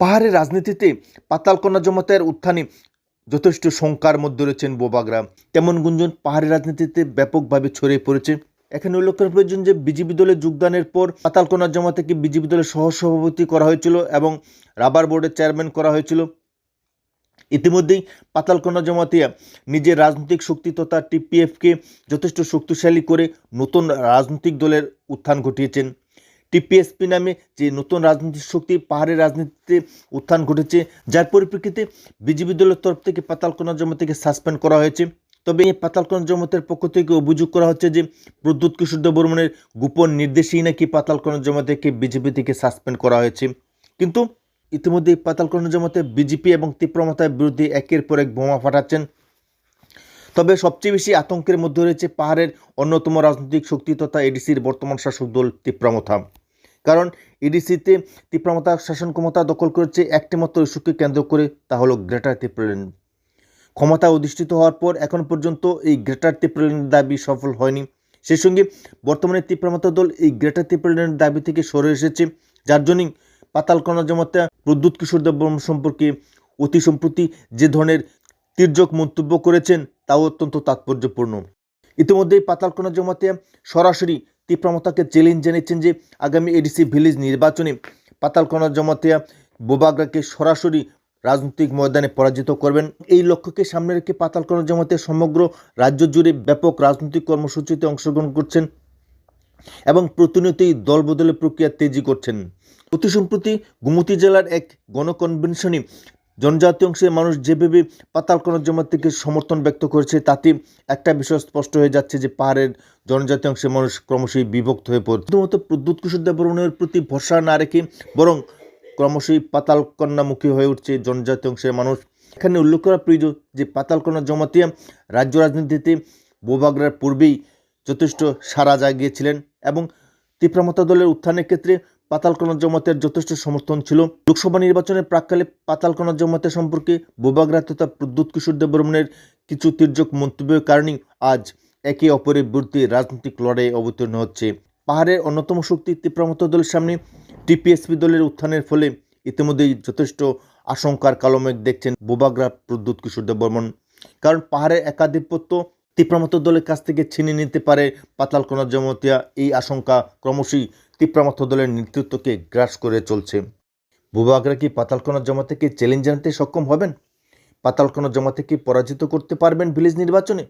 পাহাড়ের রাজনীতিতে পাতালকোনা জমাতের উত্থানে যথেষ্ট শঙ্কার মধ্যে রয়েছেন বোবাগরা। তেমন গুঞ্জন পাহাড়ের রাজনীতিতে ব্যাপকভাবে ছড়িয়ে পড়েছে। এখানে উল্লেখ প্রয়োজন যে বিজেপি দলে যোগদানের পর পাতালকোনা জমা থেকে বিজেপি দলের সহসভাপতি করা হয়েছিল এবং রাবার বোর্ডের চেয়ারম্যান করা হয়েছিল। ইতিমধ্যেই পাতালকোনা জমাতিয়া নিজের রাজনৈতিক শক্তি তথা টিপিএফকে যথেষ্ট শক্তিশালী করে নতুন রাজনৈতিক দলের উত্থান ঘটিয়েছেন। টিপিএসপি নামে যে নতুন রাজনৈতিক শক্তি পাহাড়ের রাজনীতিতে উত্থান ঘটেছে, যার পরিপ্রেক্ষিতে বিজেপি দলের তরফ থেকে পাতালকোনা জমা থেকে সাসপেন্ড করা হয়েছে। তবে এই পাতালকোনা জমাতের পক্ষ থেকে অভিযোগ করা হচ্ছে যে প্রদ্যুৎ কিশোর দেববর্মনের গোপন নির্দেশেই নাকি পাতালকোনা জমা থেকে বিজেপি থেকে সাসপেন্ড করা হয়েছে। কিন্তু ইতিমধ্যে পাতালকোনা জমাতে বিজেপি এবং তীব্রমতার বিরুদ্ধে একের পর এক বোমা ফাটাচ্ছেন। তবে সবচেয়ে বেশি আতঙ্কের মধ্যে রয়েছে পাহাড়ের অন্যতম রাজনৈতিক শক্তি তথা এডিসির বর্তমান শাসক দল তীব্রমথা। কারণ এডিসিতে তীব্রমতা শাসন ক্ষমতা দখল করেছে একটি মাত্র ইস্যুকে কেন্দ্র করে, তা হলো গ্রেটার ত্রিপুরাল্যান্ড ক্ষমতা অধিষ্ঠিত হওয়ার পর এখন পর্যন্ত এই গ্রেটার ত্রিপুরাল্যান্ডের দাবি সফল হয়নি। সেই সঙ্গে বর্তমানে তীব্রমতা দল এই গ্রেটার ত্রিপুরাল্যান্ডের দাবি থেকে সরে এসেছে, যার জন্যই পাতালকণা জমাতে প্রদ্যুৎ কিশোর দেববর্মন সম্পর্কে অতি সম্প্রতি যে ধরনের তির্যক মন্তব্য করেছেন, তাও অত্যন্ত তাৎপর্যপূর্ণ। ইতিমধ্যেই পাতালকোনা জমাতে সরাসরি তীব্রমতাকে চ্যালেঞ্জ জানিয়েছেন যে আগামী এডিসি ভিলেজ নির্বাচনে পাতালকোনা জমাতিয়া বোবাগরাকে সরাসরি রাজনৈতিক ময়দানে পরাজিত করবেন। এই লক্ষ্যকে সামনে রেখে পাতালকোনা জমাতে সমগ্র রাজ্য জুড়ে ব্যাপক রাজনৈতিক কর্মসূচিতে অংশগ্রহণ করছেন এবং প্রতিনিয়তই দলবদলের প্রক্রিয়া তেজি করছেন। অতি সম্প্রতি গুমতি জেলার এক গণকনভেনশনে জনজাতি অংশের মানুষ যেভাবে পাতালকোনা জমা থেকে সমর্থন ব্যক্ত করেছে, তাতে একটা বিষয় স্পষ্ট হয়ে যাচ্ছে যে পাহাড়ের জনজাতি অংশের মানুষ ক্রমশই বিভক্ত হয়ে পড়ে। প্রথমত প্রদ্যুৎ কিশোর দেববর্মনের প্রতি ভরসা না রেখে বরং ক্রমশই পাতাল পাতালকন্যামুখী হয়ে উঠছে জনজাতি অংশের মানুষ। এখানে উল্লেখ করা প্রয়োজন যে পাতালকোনা জমাতিয়া রাজ্য রাজনীতিতে বোবাগরার পূর্বেই যথেষ্ট সাড়া জাগিয়েছিলেন এবং তীব্রমতা দলের উত্থানের ক্ষেত্রে পাতালকোনা জমাতের যথেষ্ট সমর্থন ছিল। লোকসভা নির্বাচনের প্রাককালে পাতালকোনা জমাতের সম্পর্কে বোবাগ্রা তথা প্রদ্যুৎ কিশোর দেববর্মনের কিছু তির্যক মন্তব্যের কারণেই আজ একে অপরের বিরুদ্ধে রাজনৈতিক লড়াই অবতীর্ণ হচ্ছে। পাহাড়ের অন্যতম শক্তি তীব্রমতা দলের সামনে টিপিএসপি দলের উত্থানের ফলে ইতিমধ্যেই যথেষ্ট আশঙ্কার কালমেঘ দেখছেন বোবাগ্রা প্রদ্যুৎ কিশোর দেববর্মন কারণ পাহাড়ের একাধিপত্য তীব্রমত দলের কাছ থেকে ছিনিয়ে নিতে পারে পাতালকোনা জমতিয়া। এই আশঙ্কা ক্রমশই তীব্রমত দলের নেতৃত্বকে গ্রাস করে চলছে। বুবাগরা কি পাতালকোনা জমা থেকে চ্যালেঞ্জ জানাতে সক্ষম হবেন? পাতালকোনা জমা থেকে পরাজিত করতে পারবেন ভিলেজ নির্বাচনে?